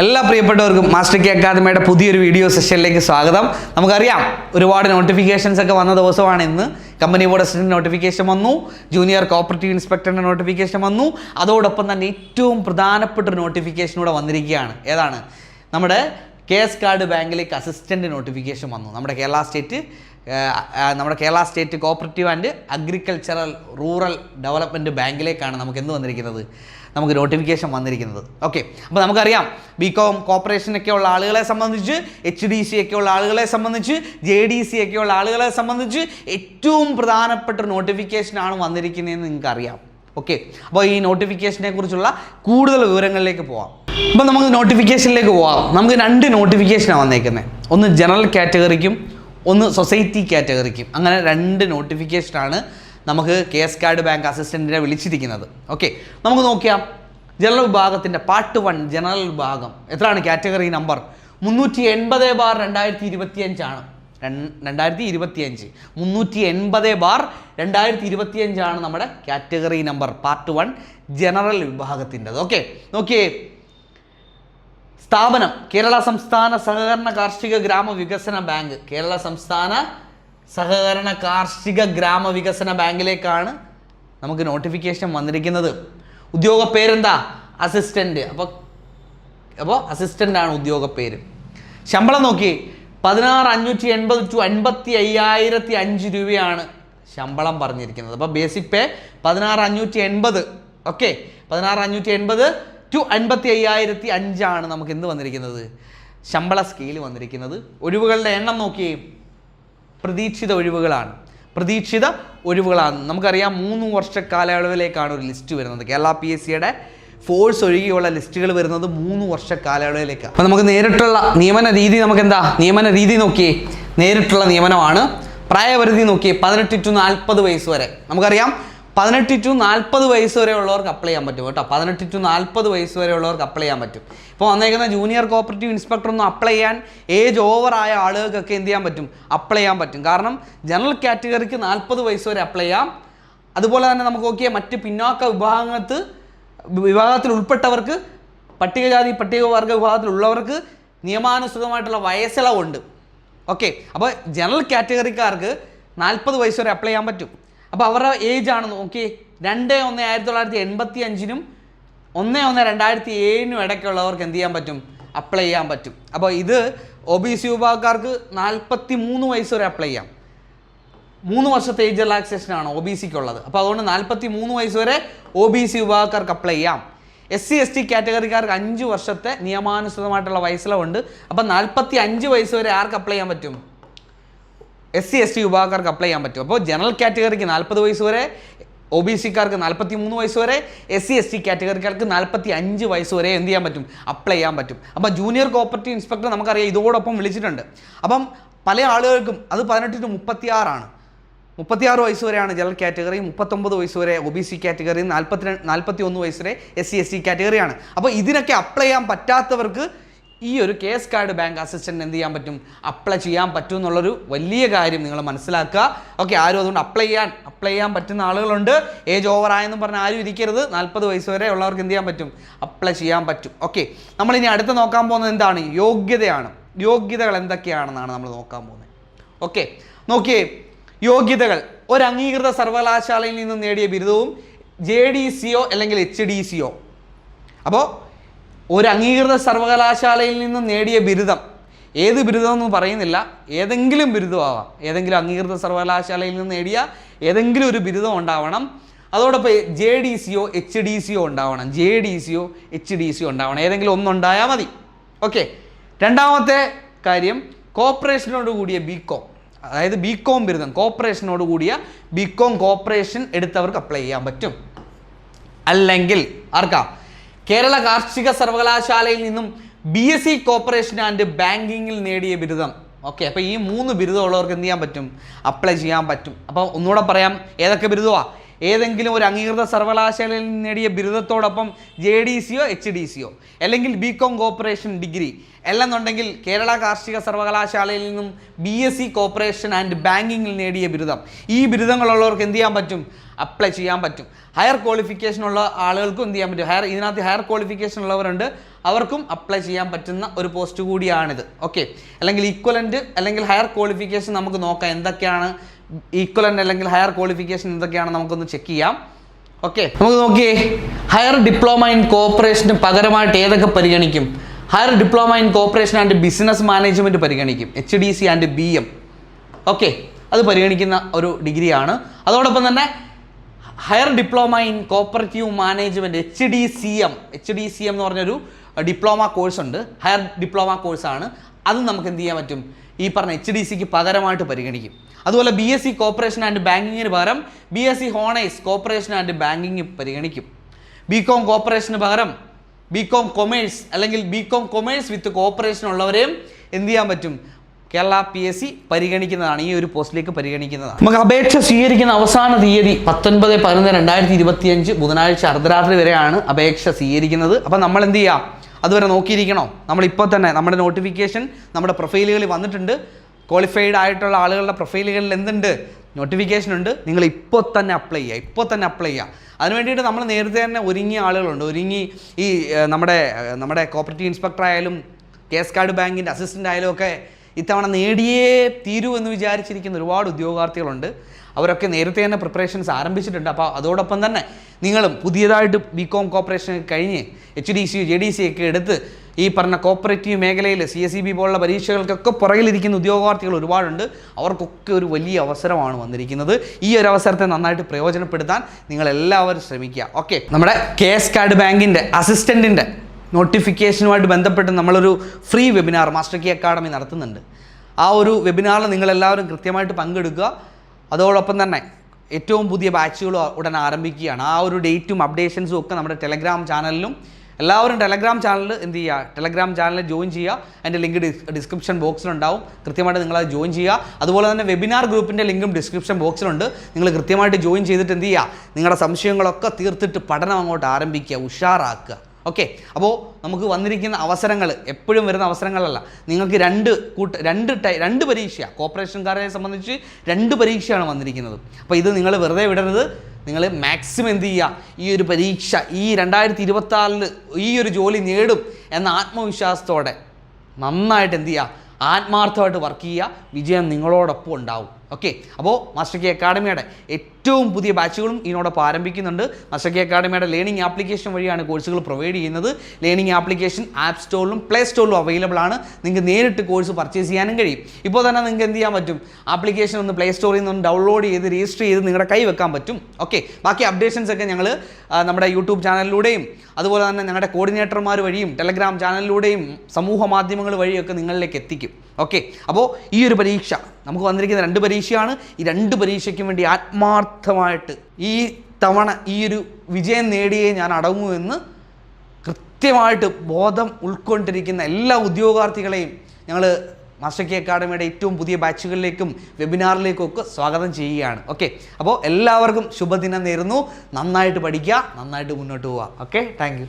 എല്ലാ പ്രിയപ്പെട്ടവർക്കും master K അക്കാദമിയുടെ പുതിയൊരു വീഡിയോ സെഷനിലേക്ക് സ്വാഗതം. നമുക്കറിയാം ഒരുപാട് നോട്ടിഫിക്കേഷൻസ് ഒക്കെ വന്ന ദിവസമാണ് ഇന്ന്. കമ്പനി ബോർഡ് അസിസ്റ്റന്റ് നോട്ടിഫിക്കേഷൻ വന്നു ജൂനിയർ കോപ്പറേറ്റീവ് ഇൻസ്പെക്ടറിന്റെ നോട്ടിഫിക്കേഷൻ വന്നു. അതോടൊപ്പം തന്നെ ഏറ്റവും പ്രധാനപ്പെട്ട ഒരു നോട്ടിഫിക്കേഷൻ കൂടെ വന്നിരിക്കുകയാണ്. ഏതാണ്? നമ്മുടെ കെ എസ് കാർഡ് ബാങ്കിലേക്ക് അസിസ്റ്റന്റ് നോട്ടിഫിക്കേഷൻ വന്നു. നമ്മുടെ കേരള സ്റ്റേറ്റ് നമ്മുടെ Kerala state cooperative and agricultural rural development ബാങ്കിലേക്കാണ് നമുക്ക് എന്ത് വന്നിരിക്കുന്നത്? നമുക്ക് നോട്ടിഫിക്കേഷൻ വന്നിരിക്കുന്നത്. ഓക്കെ അപ്പോൾ നമുക്കറിയാം ബി കോം കോപ്പറേഷനൊക്കെ ഉള്ള ആളുകളെ സംബന്ധിച്ച് എച്ച് ഡി സി ഒക്കെ ഉള്ള ആളുകളെ സംബന്ധിച്ച് ജെ ഡി സി ഒക്കെ ഉള്ള ആളുകളെ സംബന്ധിച്ച് ഏറ്റവും പ്രധാനപ്പെട്ട നോട്ടിഫിക്കേഷനാണ് വന്നിരിക്കുന്നതെന്ന് നിങ്ങൾക്ക് അറിയാം ഓക്കെ അപ്പോൾ ഈ നോട്ടിഫിക്കേഷനെ കുറിച്ചുള്ള കൂടുതൽ വിവരങ്ങളിലേക്ക് പോവാം. അപ്പോൾ നമുക്ക് നോട്ടിഫിക്കേഷനിലേക്ക് പോവാം. നമുക്ക് രണ്ട് നോട്ടിഫിക്കേഷനാണ് വന്നേക്കുന്നത് ഒന്ന് ജനറൽ കാറ്റഗറിക്കും ഒന്ന് സൊസൈറ്റി കാറ്റഗറിക്കും അങ്ങനെ രണ്ട് നോട്ടിഫിക്കേഷനാണ് നമുക്ക് കെ എസ് കാർഡ് ബാങ്ക് അസിസ്റ്റന്റിനെ വിളിച്ചിരിക്കുന്നത്. ഓക്കെ നമുക്ക് നോക്കിയാം. ജനറൽ വിഭാഗത്തിന്റെ പാർട്ട് വൺ ജനറൽ വിഭാഗം. എത്രയാണ് കാറ്റഗറി നമ്പർ മുന്നൂറ്റി എൺപത് ബാർ രണ്ടായിരത്തി ഇരുപത്തിയഞ്ചാണ് രണ്ടായിരത്തി ഇരുപത്തിയഞ്ച് മുന്നൂറ്റി എൺപത് ബാർ രണ്ടായിരത്തി ഇരുപത്തിയഞ്ചാണ് നമ്മുടെ category number part one general വിഭാഗത്തിന്റെത്. Okay നോക്കിയേ. സ്ഥാപനം കേരള സംസ്ഥാന സഹകരണ കാർഷിക ഗ്രാമ വികസന ബാങ്ക്. കേരള സംസ്ഥാന സഹകരണ കാർഷിക ഗ്രാമ വികസന ബാങ്കിലേക്കാണ് നമുക്ക് നോട്ടിഫിക്കേഷൻ വന്നിരിക്കുന്നത്. ഉദ്യോഗ പേരെന്താ? അസിസ്റ്റന്റ് അപ്പോൾ അപ്പോൾ അസിസ്റ്റന്റ് ആണ് ഉദ്യോഗ പേര്. ശമ്പളം നോക്കി. പതിനാറ് അഞ്ഞൂറ്റി എൺപത് ടു അൻപത്തി അയ്യായിരത്തി അഞ്ച് രൂപയാണ് ശമ്പളം പറഞ്ഞിരിക്കുന്നത്. അപ്പോൾ ബേസിക് പേ പതിനാറ് അഞ്ഞൂറ്റി എൺപത്. ഓക്കെ പതിനാറ് അഞ്ഞൂറ്റി എൺപത് ടു അൻപത്തി അയ്യായിരത്തി അഞ്ചാണ് നമുക്ക് എന്ത് വന്നിരിക്കുന്നത്? ശമ്പള സ്കെയിൽ വന്നിരിക്കുന്നത്. ഒഴിവുകളുടെ എണ്ണം നോക്കിയേ. പ്രതീക്ഷിത ഒഴിവുകളാണ്. പ്രതീക്ഷിത ഒഴിവുകളാണ്. നമുക്കറിയാം മൂന്ന് വർഷ കാലയളവിലേക്കാണ് ഒരു ലിസ്റ്റ് വരുന്നത്. കേരള പി എസ് സിയുടെ ഫോഴ്സ് ഒഴികെയുള്ള ലിസ്റ്റുകൾ വരുന്നത് മൂന്ന് വർഷ കാലയളവിലേക്കാണ് അപ്പോൾ നമുക്ക് നേരിട്ടുള്ള നിയമന രീതി നമുക്ക് എന്താ നിയമന രീതി നോക്കിയേ. നേരിട്ടുള്ള നിയമനമാണ്. പ്രായപരിധി നോക്കിയേ. പതിനെട്ട് ടു നാൽപ്പത് വയസ്സ് വരെ. നമുക്കറിയാം പതിനെട്ട് ടു നാൽപ്പത് വയസ്സ് വരെ ഉള്ളവർക്ക് അപ്ലൈ ചെയ്യാൻ പറ്റും കേട്ടോ. പതിനെട്ട് ടു നാൽപ്പത് വയസ്സ് വരെ ഉള്ളവർക്ക് അപ്ലൈ ചെയ്യാൻ പറ്റും. ഇപ്പോൾ വന്നേക്കുന്ന ജൂനിയർ കോപ്പറേറ്റീവ് ഇൻസ്പെക്ടർ ഒന്നും അപ്ലൈ ചെയ്യാൻ ഏജ് ഓവർ ആയ ആളുകൾക്കൊക്കെ എന്ത് ചെയ്യാൻ പറ്റും? അപ്ലൈ ചെയ്യാൻ പറ്റും. കാരണം ജനറൽ കാറ്റഗറിക്ക് നാൽപ്പത് വയസ്സ് വരെ അപ്ലൈ ചെയ്യാം. അതുപോലെ തന്നെ നമുക്ക് നോക്കിയാൽ മറ്റ് പിന്നോക്ക വിഭാഗത്ത് വിഭാഗത്തിൽ ഉൾപ്പെട്ടവർക്ക് പട്ടികജാതി പട്ടികവർഗ വിഭാഗത്തിലുള്ളവർക്ക് നിയമാനുസൃതമായിട്ടുള്ള വയസ്സിളവുണ്ട്. ഓക്കെ അപ്പോൾ ജനറൽ കാറ്റഗറിക്കാർക്ക് നാൽപ്പത് വയസ്സ് വരെ അപ്ലൈ ചെയ്യാൻ പറ്റും. അപ്പോൾ അവരുടെ ഏജ് ആണ് നോക്കി രണ്ട് ഒന്ന് ആയിരത്തി തൊള്ളായിരത്തി എൺപത്തി അഞ്ചിനും ഒന്ന് ഒന്ന് രണ്ടായിരത്തി ഏഴിനും ഇടയ്ക്കുള്ളവർക്ക് എന്ത് ചെയ്യാൻ പറ്റും? അപ്ലൈ ചെയ്യാൻ പറ്റും. അപ്പോൾ ഇത് ഒ ബി സി വിഭാഗക്കാർക്ക് നാൽപ്പത്തി മൂന്ന് വയസ്സ് വരെ അപ്ലൈ ചെയ്യാം. മൂന്ന് വർഷത്തെ ഏജ് റിലാക്സേഷൻ ആണ് ഒ ബി സിക്ക് ഉള്ളത് അപ്പോൾ അതുകൊണ്ട് നാൽപ്പത്തി മൂന്ന് വയസ്സ് വരെ ഒ ബി സി വിഭാഗക്കാർക്ക് അപ്ലൈ ചെയ്യാം. എസ് സി എസ് ടി കാറ്റഗറിക്കാർക്ക് അഞ്ച് വർഷത്തെ നിയമാനുസൃതമായിട്ടുള്ള വയസ്സിലുണ്ട് അപ്പം നാൽപ്പത്തി അഞ്ച് വയസ്സ് വരെ ആർക്ക് അപ്ലൈ ചെയ്യാൻ പറ്റും? എസ് സി എസ് ടി വിഭാഗക്കാർക്ക് അപ്ലൈ ചെയ്യാൻ പറ്റും. അപ്പോൾ ജനറൽ കാറ്റഗറിക്ക് നാൽപ്പത് വയസ്സ് വരെ ഒ ബി സിക്കാർക്ക് നാൽപ്പത്തി മൂന്ന് വയസ്സ് വരെ എസ് സി എസ് ടി കാറ്റഗറിക്കാർക്ക് നാൽപ്പത്തി അഞ്ച് വയസ്സ് വരെ എന്ത് ചെയ്യാൻ പറ്റും? അപ്ലൈ ചെയ്യാൻ പറ്റും. അപ്പം ജൂനിയർ കോപ്പറേറ്റീവ് ഇൻസ്പെക്ടർ നമുക്കറിയാം ഇതോടൊപ്പം വിളിച്ചിട്ടുണ്ട്. അപ്പം പല ആളുകൾക്കും അത് പതിനെട്ട് ടു മുപ്പത്തി ആറാണ് മുപ്പത്തിയാറ് വയസ്സ് വരെയാണ് ജനറൽ കാറ്റഗറി മുപ്പത്തൊമ്പത് വയസ്സ് വരെ ഒ ബി സി കാറ്റഗറി നാൽപ്പത്തി നാൽപ്പത്തി ഒന്ന് വയസ്സ് വരെ എസ് സി എസ് ടി കാറ്റഗറിയാണ് അപ്പോൾ ഇതിനൊക്കെ അപ്ലൈ ചെയ്യാൻ പറ്റാത്തവർക്ക് ഈ ഒരു കേസ് കാർഡ് ബാങ്ക് അസിസ്റ്റന്റ് എന്ത് ചെയ്യാൻ പറ്റും? അപ്ലൈ ചെയ്യാൻ പറ്റും എന്നുള്ളൊരു വലിയ കാര്യം നിങ്ങൾ മനസ്സിലാക്കുക. ഓക്കെ ആരും അതുകൊണ്ട് അപ്ലൈ ചെയ്യാൻ അപ്ലൈ ചെയ്യാൻ പറ്റുന്ന ആളുകളുണ്ട്. ഏജ് ഓവർ ആയെന്ന് പറഞ്ഞാൽ ആരും ഇരിക്കരുത്. നാൽപ്പത് വയസ്സ് വരെ ഉള്ളവർക്ക് എന്ത് ചെയ്യാൻ പറ്റും? അപ്ലൈ ചെയ്യാൻ പറ്റും. ഓക്കെ നമ്മളിനി അടുത്ത് നോക്കാൻ പോകുന്നത് എന്താണ്? യോഗ്യതയാണ്. യോഗ്യതകൾ എന്തൊക്കെയാണെന്നാണ് നമ്മൾ നോക്കാൻ പോകുന്നത്. ഓക്കെ നോക്കിയേ. യോഗ്യതകൾ. ഒരു അംഗീകൃത സർവകലാശാലയിൽ നിന്നും നേടിയ ബിരുദവും ജെ ഡി സിഒ അല്ലെങ്കിൽ എച്ച് ഡി സിഒ അപ്പോൾ ഒരു അംഗീകൃത സർവകലാശാലയിൽ നിന്ന് നേടിയ ബിരുദം. ഏത് ബിരുദമെന്ന് പറയുന്നില്ല. ഏതെങ്കിലും ബിരുദമാവാം. ഏതെങ്കിലും അംഗീകൃത സർവകലാശാലയിൽ നിന്ന് നേടിയ ഏതെങ്കിലും ഒരു ബിരുദം ഉണ്ടാവണം. അതോടൊപ്പം ജെ ഡി സിയോ എച്ച് ഡി സിയോ ഉണ്ടാവണം. ജെ ഡി സിയോ എച്ച് ഡി സിയോ ഉണ്ടാവണം. ഏതെങ്കിലും ഒന്നുണ്ടായാൽ മതി. ഓക്കെ. രണ്ടാമത്തെ കാര്യം കോപ്പറേഷനോട് കൂടിയ ബി കോം അതായത് ബി കോം ബിരുദം. കോപ്പറേഷനോട് കൂടിയ ബി കോം കോപ്പറേഷൻ എടുത്തവർക്ക് അപ്ലൈ ചെയ്യാൻ പറ്റും. അല്ലെങ്കിൽ ആർക്കാ? കേരള കാർഷിക സർവകലാശാലയിൽ നിന്നും B S C cooperation and ബാങ്കിങ്ങിൽ നേടിയ ബിരുദം. ഓക്കെ അപ്പോൾ ഈ മൂന്ന് ബിരുദമുള്ളവർക്ക് എന്ത് ചെയ്യാൻ പറ്റും? അപ്ലൈ ചെയ്യാൻ പറ്റും. അപ്പോൾ ഒന്നുകൂടെ പറയാം ഏതൊക്കെ ബിരുദമാ ഏതെങ്കിലും ഒരു അംഗീകൃത സർവകലാശാലയിൽ നേടിയ ബിരുദത്തോടൊപ്പം ജെ ഡി സിയോ എച്ച് ഡി സിയോ അല്ലെങ്കിൽ ബി കോം കോപ്പറേഷൻ ഡിഗ്രി അല്ലെന്നുണ്ടെങ്കിൽ കേരള കാർഷിക സർവകലാശാലയിൽ നിന്നും B S C cooperation and ബാങ്കിങ്ങിൽ നേടിയ ബിരുദം. ഈ ബിരുദങ്ങളുള്ളവർക്ക് എന്ത് ചെയ്യാൻ പറ്റും? അപ്ലൈ ചെയ്യാൻ പറ്റും. ഹയർ ക്വാളിഫിക്കേഷൻ ഉള്ള ആളുകൾക്കും എന്ത് ചെയ്യാൻ പറ്റും? ഹയർ ഇതിനകത്ത് ഹയർ ക്വാളിഫിക്കേഷൻ ഉള്ളവരുണ്ട്. അവർക്കും അപ്ലൈ ചെയ്യാൻ പറ്റുന്ന ഒരു പോസ്റ്റ് കൂടിയാണിത്. ഓക്കെ. അല്ലെങ്കിൽ ഈക്വലന്റ് അല്ലെങ്കിൽ ഹയർ ക്വാളിഫിക്കേഷൻ നമുക്ക് നോക്കാം. എന്തൊക്കെയാണ് ഈക്വലന്റ് അല്ലെങ്കിൽ ഹയർ ക്വാളിഫിക്കേഷൻ എന്തൊക്കെയാണ് നമുക്കൊന്ന് ചെക്ക് ചെയ്യാം. ഓക്കെ നമുക്ക് നോക്കിയേ. ഹയർ ഡിപ്ലോമ ഇൻ കോപ്പറേഷന് പകരമായിട്ട് ഏതൊക്കെ പരിഗണിക്കും? Higher diploma in cooperation and business management പരിഗണിക്കും. H D C and B M okay അത് പരിഗണിക്കുന്ന ഒരു ഡിഗ്രിയാണ് അതോടൊപ്പം തന്നെ higher diploma in cooperative management H D C M H D C M എന്ന് പറഞ്ഞൊരു ഡിപ്ലോമ കോഴ്സ് ഉണ്ട്. ഹയർ ഡിപ്ലോമ കോഴ്സാണ് അത് നമുക്ക് എന്ത് ചെയ്യാൻ പറ്റും? ഈ പറഞ്ഞ എച്ച് ഡി സിക്ക് പകരമായിട്ട് പരിഗണിക്കും. അതുപോലെ B S C cooperation and ബാങ്കിങ്ങിന് പകരം B S C honours cooperation and banking പരിഗണിക്കും. ബി കോം കോപ്പറേഷന് പകരം ബി കോം കൊമേഴ്സ് അല്ലെങ്കിൽ B Com commerce with cooperation ഉള്ളവരെയും എന്ത് ചെയ്യാൻ പറ്റും? കേരള പി എസ് സി പരിഗണിക്കുന്നതാണ്. ഈ ഒരു പോസ്റ്റിലേക്ക് പരിഗണിക്കുന്നതാണ്. നമുക്ക് അപേക്ഷ സ്വീകരിക്കുന്ന അവസാന തീയതി പത്തൊൻപത് പതിനൊന്ന് രണ്ടായിരത്തി ഇരുപത്തിയഞ്ച് ബുധനാഴ്ച അർദ്ധരാത്രി വരെയാണ് അപേക്ഷ സ്വീകരിക്കുന്നത്. അപ്പം നമ്മൾ എന്ത് ചെയ്യാം? അതുവരെ നോക്കിയിരിക്കണോ? നമ്മളിപ്പോൾ തന്നെ നമ്മുടെ നോട്ടിഫിക്കേഷൻ നമ്മുടെ പ്രൊഫൈലുകളിൽ വന്നിട്ടുണ്ട്. ക്വാളിഫൈഡ് ആയിട്ടുള്ള ആളുകളുടെ പ്രൊഫൈലുകളിൽ എന്തുണ്ട്? നോട്ടിഫിക്കേഷൻ ഉണ്ട്. നിങ്ങൾ ഇപ്പോൾ തന്നെ അപ്ലൈ ചെയ്യുക. ഇപ്പോൾ തന്നെ അപ്ലൈ ചെയ്യുക. അതിന് വേണ്ടിയിട്ട് നമ്മൾ നേരത്തെ തന്നെ ഒരുങ്ങിയ ആളുകളുണ്ട്. ഒരുങ്ങി ഈ നമ്മുടെ നമ്മുടെ കോപ്പറേറ്റീവ് ഇൻസ്പെക്ടർ ആയാലും കേസ് കാർഡ് ബാങ്കിന്റെ അസിസ്റ്റന്റ് ആയാലും ഒക്കെ ഇത്തവണ നേടിയേ തീരൂ എന്ന് വിചാരിച്ചിരിക്കുന്ന ഒരുപാട് ഉദ്യോഗാർത്ഥികളുണ്ട്. അവരൊക്കെ നേരത്തെ തന്നെ പ്രിപ്പറേഷൻസ് ആരംഭിച്ചിട്ടുണ്ട്. അപ്പോൾ അതോടൊപ്പം തന്നെ നിങ്ങളും പുതിയതായിട്ട് ബി കോം കോപ്പറേഷൻ കഴിഞ്ഞ് H D C J D C ഒക്കെ എടുത്ത് ഈ പറഞ്ഞ കോപ്പറേറ്റീവ് മേഖലയിൽ സി എസ് ഇ ബി പോലുള്ള പരീക്ഷകൾക്കൊക്കെ പുറകിലിരിക്കുന്ന ഉദ്യോഗാർത്ഥികൾ ഒരുപാടുണ്ട്. അവർക്കൊക്കെ ഒരു വലിയ അവസരമാണ് വന്നിരിക്കുന്നത്. ഈ ഒരു അവസരത്തെ നന്നായിട്ട് പ്രയോജനപ്പെടുത്താൻ നിങ്ങളെല്ലാവരും ശ്രമിക്കുക. ഓക്കെ നമ്മുടെ കെ എസ് കാർഡ് ബാങ്കിന്റെ അസിസ്റ്റന്റിന്റെ നോട്ടിഫിക്കേഷനുമായിട്ട് ബന്ധപ്പെട്ട് നമ്മളൊരു free webinar master key academy നടത്തുന്നുണ്ട്. ആ ഒരു വെബിനാറിൽ നിങ്ങളെല്ലാവരും കൃത്യമായിട്ട് പങ്കെടുക്കുക. അതോടൊപ്പം തന്നെ ഏറ്റവും പുതിയ ബാച്ചുകൾ ഉടൻ ആരംഭിക്കുകയാണ്. ആ ഒരു ഡേറ്റും അപ്ഡേഷൻസും ഒക്കെ നമ്മുടെ ടെലഗ്രാം ചാനലിലും എല്ലാവരും ടെലഗ്രാം ചാനൽ എന്ത് ചെയ്യുക? ടെലഗ്രാം ചാനൽ ജോയിൻ ചെയ്യുക. അതിന്റെ ലിങ്ക് ഡിസ്ക്രിപ്ഷൻ ബോക്സിലുണ്ടാവും. കൃത്യമായിട്ട് നിങ്ങളത് ജോയിൻ ചെയ്യുക. അതുപോലെ തന്നെ വെബിനാർ ഗ്രൂപ്പിന്റെ ലിങ്കും ഡിസ്ക്രിപ്ഷൻ ബോക്സിലുണ്ട്. നിങ്ങൾ കൃത്യമായിട്ട് ജോയിൻ ചെയ്തിട്ട് എന്ത് ചെയ്യുക? നിങ്ങളുടെ സംശയങ്ങളൊക്കെ തീർത്തിട്ട് പഠനം അങ്ങോട്ട് ആരംഭിക്കുക. ഉഷാറാക്കുക. ഓക്കെ അപ്പോൾ നമുക്ക് വന്നിരിക്കുന്ന അവസരങ്ങൾ എപ്പോഴും വരുന്ന അവസരങ്ങളല്ല. നിങ്ങൾക്ക് രണ്ട് കൂട്ട രണ്ട് ടൈ രണ്ട് പരീക്ഷ കോർപ്പറേഷൻകാരെ സംബന്ധിച്ച് രണ്ട് പരീക്ഷയാണ് വന്നിരിക്കുന്നത്. അപ്പോൾ ഇത് നിങ്ങൾ വെറുതെ വിടരുത്. നിങ്ങൾ മാക്സിമം എന്ത് ചെയ്യുക ഈ ഒരു പരീക്ഷ ഈ രണ്ടായിരത്തി ഇരുപത്തി ഈ ഒരു ജോലി നേടും എന്ന ആത്മവിശ്വാസത്തോടെ നന്നായിട്ട് എന്ത് ചെയ്യുക ആത്മാർത്ഥമായിട്ട് വർക്ക് ചെയ്യുക വിജയം നിങ്ങളോടൊപ്പം ഉണ്ടാവും. ഓക്കെ അപ്പോൾ മാസ്റ്റർ കെ അക്കാഡമിയുടെ ഏറ്റവും പുതിയ ബാച്ചുകളും ഇതിനോടൊപ്പം ആരംഭിക്കുന്നുണ്ട്. മസക്കി അക്കാഡമിയുടെ ലേണിംഗ് ആപ്ലിക്കേഷൻ വഴിയാണ് കോഴ്സുകൾ പ്രൊവൈഡ് ചെയ്യുന്നത്. ലേണിംഗ് ആപ്ലിക്കേഷൻ ആപ്പ് സ്റ്റോറിലും പ്ലേ സ്റ്റോറിലും അവൈലബിൾ ആണ്. നിങ്ങൾക്ക് നേരിട്ട് കോഴ്സ് പർച്ചേസ് ചെയ്യാനും കഴിയും. ഇപ്പോൾ തന്നെ നിങ്ങൾക്ക് എന്ത് ചെയ്യാൻ പറ്റും? ആപ്ലിക്കേഷൻ ഒന്ന് പ്ലേ സ്റ്റോറിൽ നിന്ന് ഡൗൺലോഡ് ചെയ്ത് രജിസ്റ്റർ ചെയ്ത് നിങ്ങളുടെ കൈ വെക്കാൻ പറ്റും. ഓക്കെ. ബാക്കി അപ്ഡേഷൻസ് ഒക്കെ ഞങ്ങൾ നമ്മുടെ യൂട്യൂബ് ചാനലിലൂടെയും അതുപോലെ തന്നെ ഞങ്ങളുടെ കോർഡിനേറ്റർമാർ വഴിയും ടെലഗ്രാം ചാനലിലൂടെയും സമൂഹ മാധ്യമങ്ങൾ വഴിയൊക്കെ നിങ്ങളിലേക്ക് എത്തിക്കും. ഓക്കെ. അപ്പോൾ ഈ ഒരു പരീക്ഷ നമുക്ക് വന്നിരിക്കുന്ന രണ്ട് പരീക്ഷയാണ്. ഈ രണ്ട് പരീക്ഷയ്ക്കും വേണ്ടി ആത്മാർത്ഥമായിട്ട് ഈ തവണ ഈ ഒരു വിജയം നേടിയേ ഞാൻ അടങ്ങൂ എന്ന് കൃത്യമായിട്ട് ബോധം ഉൾക്കൊണ്ടിരിക്കുന്ന എല്ലാ ഉദ്യോഗാർത്ഥികളെയും ഞങ്ങൾ മാസ്റ്റർ കെ അക്കാഡമിയുടെ ഏറ്റവും പുതിയ ബാച്ചുകളിലേക്കും വെബിനാറിലേക്കും ഒക്കെ സ്വാഗതം ചെയ്യുകയാണ്. ഓക്കെ? അപ്പോൾ എല്ലാവർക്കും ശുഭദിനം നേരുന്നു. നന്നായിട്ട് പഠിക്കുക നന്നായിട്ട് മുന്നോട്ട് പോവുക. ഓക്കെ? താങ്ക്